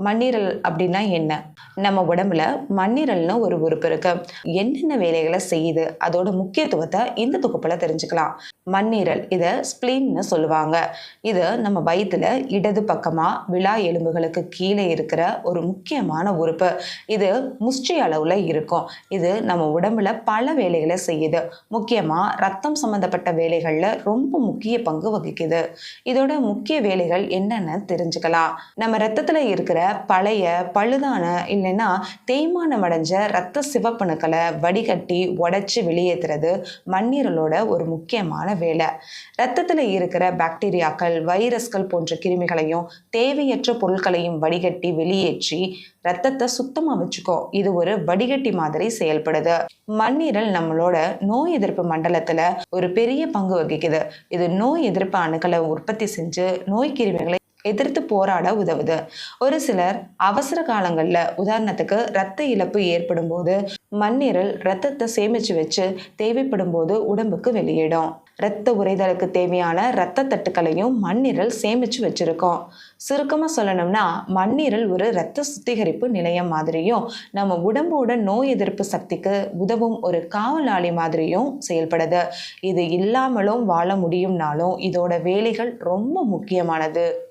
மண்ணீரல் அப்படின்னா என்ன? நம்ம உடம்புல மண்ணீரல்னு ஒரு உறுப்பு இருக்கு. என்னென்ன வேலைகளை செய்யுது? அதோட முக்கியத்துவத்தை இந்த தொகுப்புல தெரிஞ்சுக்கலாம். மண்ணீரல் இதை ஸ்பிளீன்னு சொல்லுவாங்க. இது நம்ம வயிற்றுல இடது பக்கமா விழா எலும்புகளுக்கு கீழே இருக்கிற ஒரு முக்கியமான உறுப்பு. இது முஷ்டி அளவுல இருக்கும். இது நம்ம உடம்புல பல வேலைகளை செய்யுது. முக்கியமா ரத்தம் சம்பந்தப்பட்ட வேலைகள்ல ரொம்ப முக்கிய பங்கு வகிக்குது. இதோட முக்கிய வேலைகள் என்னென்னு தெரிஞ்சுக்கலாம். நம்ம ரத்தத்துல இருக்கிற பழைய பழுதான இல்லை என்னென்னா தேய்மானம் அடைஞ்ச ரத்த சிவப்பணுக்களை வடிகட்டி உடைச்சு வெளியேற்றுறது மண்ணீரலோட ஒரு முக்கியமான வேலை. ரத்தத்துல இருக்கிற பாக்டீரியாக்கள் வைரஸ்கள் போன்ற கிருமிகளையும் தேவையற்ற பொருட்களையும் வடிகட்டி வெளியேற்றி ரத்தத்தை சுத்தமா வச்சுக்கோ. இது ஒரு வடிகட்டி மாதிரி செயல்படுது. மண்ணீரல் நம்மளோட நோய் எதிர்ப்பு மண்டலத்தில் ஒரு பெரிய பங்கு வகிக்குது. இது நோய் எதிர்ப்பு அணுக்களை உற்பத்தி செஞ்சு நோய் கிருமிகளை எதிர்த்து போராட உதவுது. ஒரு சிலர் அவசர காலங்களில் உதாரணத்துக்கு ரத்த இழப்பு ஏற்படும் போது மண்ணீரல் ரத்தத்தை சேமித்து வச்சு தேவைப்படும் போது உடம்புக்கு வெளியிடும். இரத்த உறைதலுக்கு தேவையான இரத்த தட்டுக்களையும் மண்ணீரல் சேமித்து வச்சுருக்கோம். சுருக்கமாக சொல்லணும்னா மண்ணீரல் ஒரு இரத்த சுத்திகரிப்பு நிலையம் மாதிரியும் நம்ம உடம்போட நோய் எதிர்ப்பு சக்திக்கு உதவும் ஒரு காவலாளி மாதிரியும் செயல்படுது. இது இல்லாமலும் வாழ முடியும்னாலும் இதோட வேலைகள் ரொம்ப முக்கியமானது.